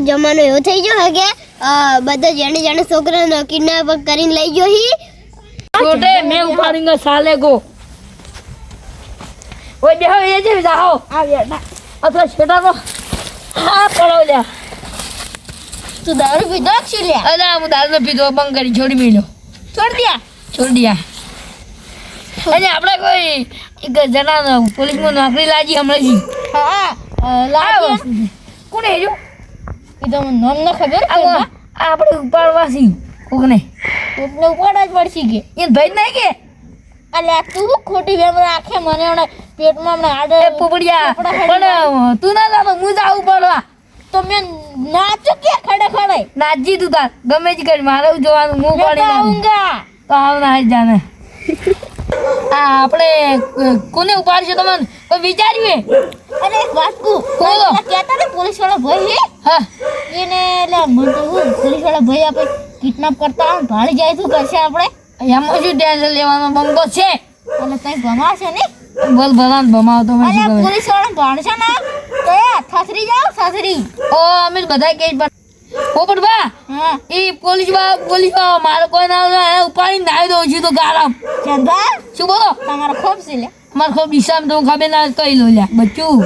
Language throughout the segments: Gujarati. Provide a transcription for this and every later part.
જમાનો એવો થઈ ગયો કે બધા જેને જેને છોકરાને કિડનેપ કરીને લઈ ગયો હી. છોટે મે ઉપાડીને સાલે ગો. ઓય દેહો એ જે જાહો. આવ્યા અથવા છેટા નો હા પડો લે તું દારૂ પીધો છે લે અરે હું દારૂ પીધો બંધ કરી છોડી મેલ્યો. છોડ દિયા છોડ દિયા અને આપણે કોઈ જણા પોલીસમાં નોકરી લાગી હમણાં હા લાવ કોને હેજો એ તો મને નામ ન ખબર. આપણે ઉપાડવાથી કોકને. કોકને ઉપાડવા જ પડશે કે. એ ભાઈ નહીં કે. અલ્યા તું ખોટી વેમ રાખે મને હમણાં પેટમાં હમણાં આડે પોપડિયા પણ તું ના લાવ હું જાઉં પડવા તો મેં નાચો કે ખડે ખડે? નાચી તું તાર. ગમે જ કરી મારે જોવાનું હું પડી તો નાખું. તો આવ ના જાને આ આપણે કોને ઉપાડશે તમને? કોઈ વિચાર્યું? અરે વાત કહું. બોલો. કહેતા ને પોલીસવાળા ભાઈ હે હા એને એટલે મને તો શું પોલીસવાળા ભાઈ આપણે કિડનેપ કરતા હોય ને જાય શું કરશે આપણે? એમાં શું ટેન્શન લેવાનો બંકો છે? એટલે તઈ ભમાશે ને બોલ ભલાન ભમાવતો મને અરે શું ખબર? પોલીસવાળા ભાણશે ને? તો એ જાવ થસરી ઓ અમે બધા કે પણ પોપટ બા હા. એ પોલીસ બા પોલીસ બા મારે કોઈ ના આવે એને દઉં છું તો ગારામ ચંદા શું બોલો? તમારો ખોફ છે લે. મારો ખૂબ દિશામાં તો ખબર ના કઈ લો લ્યા. બચ્ચું.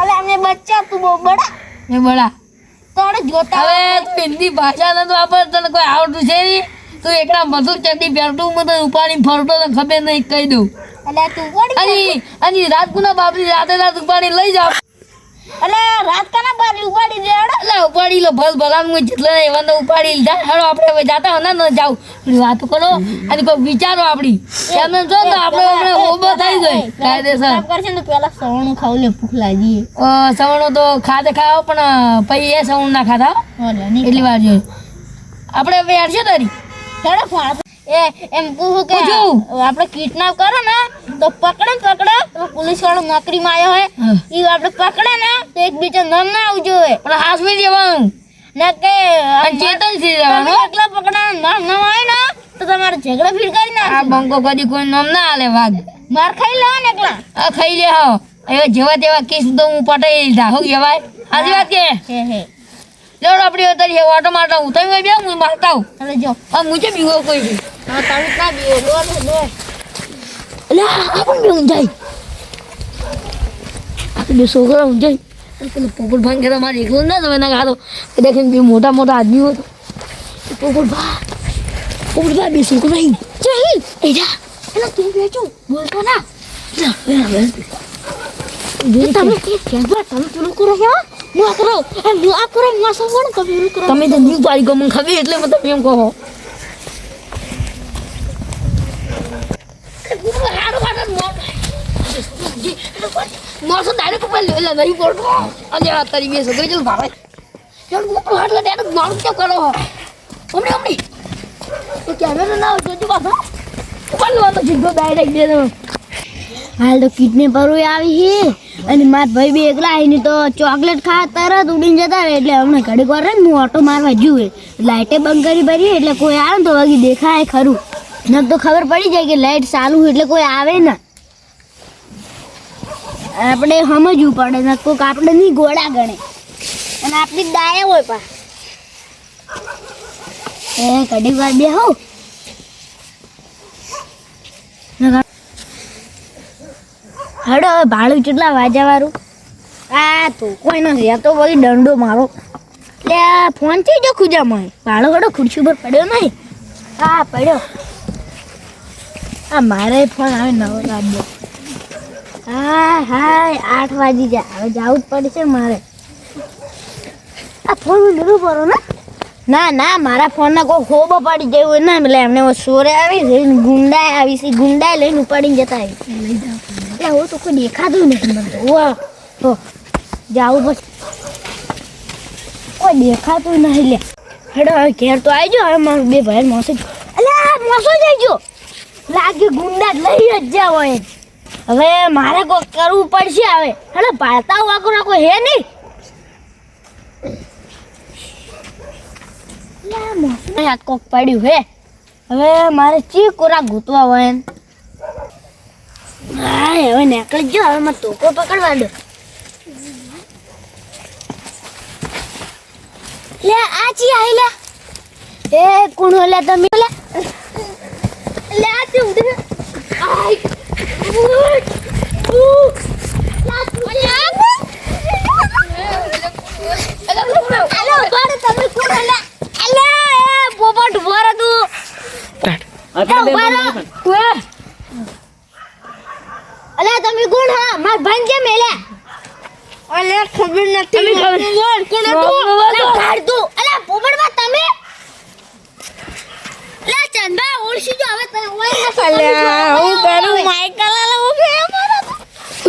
અલે અમને બચ્ચા તું બહુ બડા. એ બળા તોડે જોતા હવે તું હિન્દી ભાષા તો આપણે તને કોઈ આવડતું છે નહીં? તું એકલા મધુર ચડ્ડી પહેરતું હું તને ઉપાડીને ફરતો તને ખબર નહીં કહી દઉં. અલે તું અને અને રાત બાપની રાતે રાત ઉપાડી લઈ જાઓ. અલે રાત કાના બારી ઉપાડી દે એટલે ઉપાડી લો ભલ ભલાન જેટલા એવા ને ઉપાડી લીધા. હેડો આપણે હવે જાતા હોના ન જાવ વાતો કરો અને કોઈ વિચારો આપણી. એમને જો તો આપણે આપણે હોબો થઈ ગઈ. કાયદેસર. કરશે તો પેલા સવણું ખાવ લે ભૂખ લાગી. સવણો તો ખાતે ખાઓ પણ પછી એ સવણ ના ખાતા એટલી વાર જોઈએ. આપણે હવે હેડશે તારી? હેડો ફાળ એ એમ કહું કે પૂછું. આપણે કિડનેપ કરો ને તો પકડે પકડે. તો પોલીસ વાળો નોકરીમાં આવ્યો હોય હા. એ આપણે પકડે. ને તો એક બીજા નામ ના આવવું જોઈએ પણ હાસવી દેવાનું. ને કે ચેતનથી જવાનું એકલા પકડા નામ ના આવે ને તો તમારે ઝઘડા ફીર કરી આ બંકો કદી કોઈ નામ ના આલે વાઘ. માર ખાઈ લેવા ને એકલા. આ ખાઈ લે હો. હવે જેવા તેવા કેસ તો હું પટાઈ લીધા હું કહેવાય. સાચી વાત કે? લેવડો આપણી અત્યારે ઓટો મારતા હું. તમે બે હું મારતા હું? હવે જો. આ મુજે બીવો કોઈ બી હા તમે ના બીવો. લો લો એટલે આ પણ બે ઊંઝાઈ આ બે છોકરા ઊંઝાઈ પેલો પોપટ ભાંગ કે મારે એકલો ના તમે ના ખાતો દેખીને બે મોટા મોટા આદમીઓ હતો એ પોપટ ભા પોપટ ભા બે છોકરા અહીં. જઈ એ જા. એટલે તું બેચું બોલતો ના. તમે પેલું કરો છો હું? આ કરો. એમ હું આ કરો હું આ સૌ તમે પેલું કરો. તમે તો પાડી ગયો મને એટલે મતલબ એમ કહો માણસો ડાયરેક્ટ ઉપર એટલે નહીં પડતો અને આ તારી બે સગરી જો ભાવે. હું તો હાટલા ડાયરેક્ટ મારું ક્યાં કરો. હમણે હમણે તો કેમેરો ના હોય જોજો પાછા ઉપર તો સીધો ડાયરેક્ટ દે હાલ તો કિડની પર આવી છે. અને માર ભાઈ બી એકલા આવીને તો ચોકલેટ ખા તરત ઉડીને જતા રહે. એટલે હમણાં ઘડીક વાર ને હું ઓટો મારવા જુએ. લાઇટે બંધ કરી ભરી એટલે કોઈ આવે ને તો વગી દેખાય ખરું. ન તો ખબર પડી જાય કે લાઇટ ચાલુ એટલે કોઈ આવે ને. આપણે સમજવું પડે ને કોઈક આપણે નહીં ગોળા ગણે. અને આપણી ડાયા હોય પા. એ કડી વાર બે હો હડો, હવે ભાડું કેટલા વાજાવાળું વાળું? આ, તો કોઈ નથી, આ તો વળી દંડો મારો. એટલે આ ફોન થઈ જો ખુજા મને ભાડો હડો, ખુરશી ઉપર પડ્યો નહીં? હા, પડ્યો. આ મારે ફોન આવે નવો લાગ્યો હા હા આઠ વાગી જાય હવે જવું જ પડશે મારે. આ ફોન લીધું પડો ને? ના ના, મારા ફોનના કોઈ ખોબો પડી જાય હોય ના, એટલે એમને સોરે આવી જઈને ગુંડા આવી છે. ગુંડા લઈને ઉપાડીને જતા હું તો કોઈ દેખાતું નથી મને. વાહ તો જાવું પછી કોઈ દેખાતું નહીં લે હેડો, હવે ઘેર તો આવી જાઓ. હવે મારું બે ભાઈ મોસો એટલે મોસો જઈ ગયો. લાગે ગુંડા લઈ જ જાવ હોય હવે મારે કોઈ કરવું પડશે હવે. હેલો પાડતા વાકો રાખો હે નહીં? આ કોક પડ્યું, હે. હવે મારે ચી કોરા ગૂંતવા હોય હા હવે નીકળી ગયો, હવે મારે તોકો પકડવા દો. લે, આ ચી આઈ લે? એ, કુણ, લે, તમે લે. લે, આ ચી ઉડે આઈ ઉડ ઉ લા તું હેલો બાર તમે કોણ લે અલે એ પોપટ ભોર તું આપણે બે ઊભા બંને રહો. પણ. ઓએ. અલે તમે કોણ હા માર ભાઈ કેમ મેલે અલે ખબર નથી તમે ખબર- કોણ હતું? અલે કાઢ તું. અલે પોપટમાં તમે? લે ચંદા ઓળશી જો હવે તને ઓય ન અલ્યા, હું કરું? માઈકલ આલે ઓ કે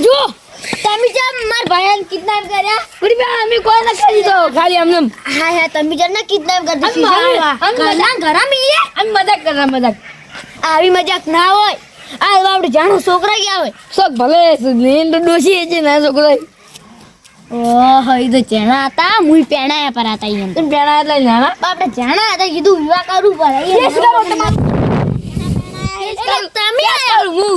જો તમે જે માર ભાઈને કિડનેપ કર્યા. પૂરી બે અમે કોઈ ના કરી દો ખાલી અમને હા હા તમે જે ને કિડનેપ કરી દીધી. અમે ઘરના ઘરા મીએ. અમે મજાક કરા મજાક. આવી મજાક ના હોય. આ આપણે જાણો છોકરા કે આવે શોખ ભલે નીંદ ડોસી છે ના છોકરા ઓહ એ તો ચેણા હતા. મુઈ પેણા પર હતા એમ. તું પેણા એટલે જાણા આપણે જાણા હતા કીધું વિવાહ કરું પડે. ઈ કરો તમે હું?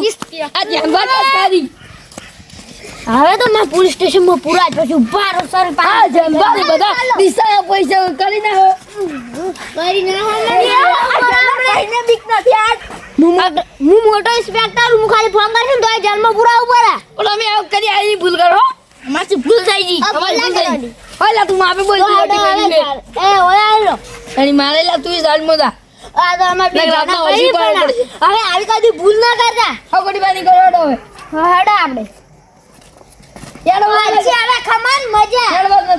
હવે તો મેં પોલીસ સ્ટેશનમાં પૂરા જ પછી ઊભા રહો સર બધા. દિશા પૈસા કરી નાખો. કરી નાખો બીક નથી આજ હું મોટો ઇન્સ્પેક્ટર હું ખાલી ફોન કરશું તો જેલમાં પૂરા ઉપર ઓલો અમે આવું કરી આવી ભૂલ કરો માસી ભૂલ થઈ ગઈ. અમારી ભૂલ થઈ ગઈ. ઓલા તું માપે બોલ. એ ઓય આલો અને મારેલા તું સાલ મોદા આ તો અમાર બે. હવે આવી કદી ભૂલ ના કરતા. હકોડી બાની કરો હવે. હડો આપણે. મજા.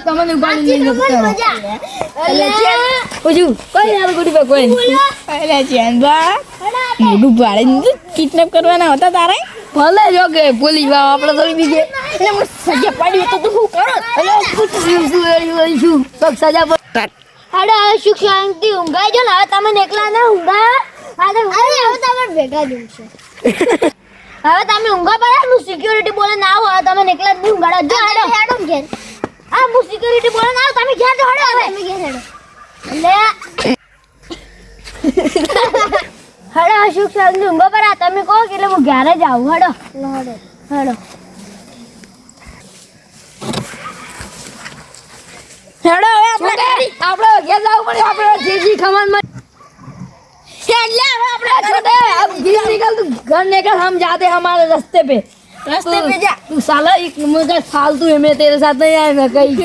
તમને જતો મજા. કોઈ આવે ગોડી પર કોઈ. ચેનબા. કિડનેપ કરવાના હતા તારે? ભલે જો કે પોલીસવાળા આપણે એટલે હું સજા પાડી તો તું શું કરો? અરે પૂછ્યું શું શું તો સજા પર હવે સુખ શાંતિ ઊંઘાઈ જો ને હવે તમે એકલા ના ઊંઘા અરે તમારે ભેગા જ ઊંઘશે. હવે તમે ઊંઘા પડ્યા હું સિક્યુરિટી બોલે ના આવો. તમે નીકળે જ નહીં ઊંઘાડો જો હેડો. હેડો ઘેર. હા હું સિક્યુરિટી બોલે ના આવો. તમે ઘેર જો હેડો હવે. તમે ઘેર હેડો. લે. હેડો અશોક સાહેબ ઊંઘો પર તમે કહો કે એટલે હું ઘેર જ આવું. હેડો. હેડો. હેડો. હેડો હવે આપણે આપણે ઘેર જવું પડે. આપણે જીજી ખમણમાં એટલે હવે આપણે घर निकल तू घर निकल हम जाते हमारे रास्ते पे रास्ते पे जा तू साला एक मुझे फालतू है मैं तेरे साथ नहीं आएगा कहीं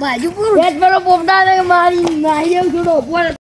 બાજુ पेट मेरा पोपटा ने मारी मारी छोड़ो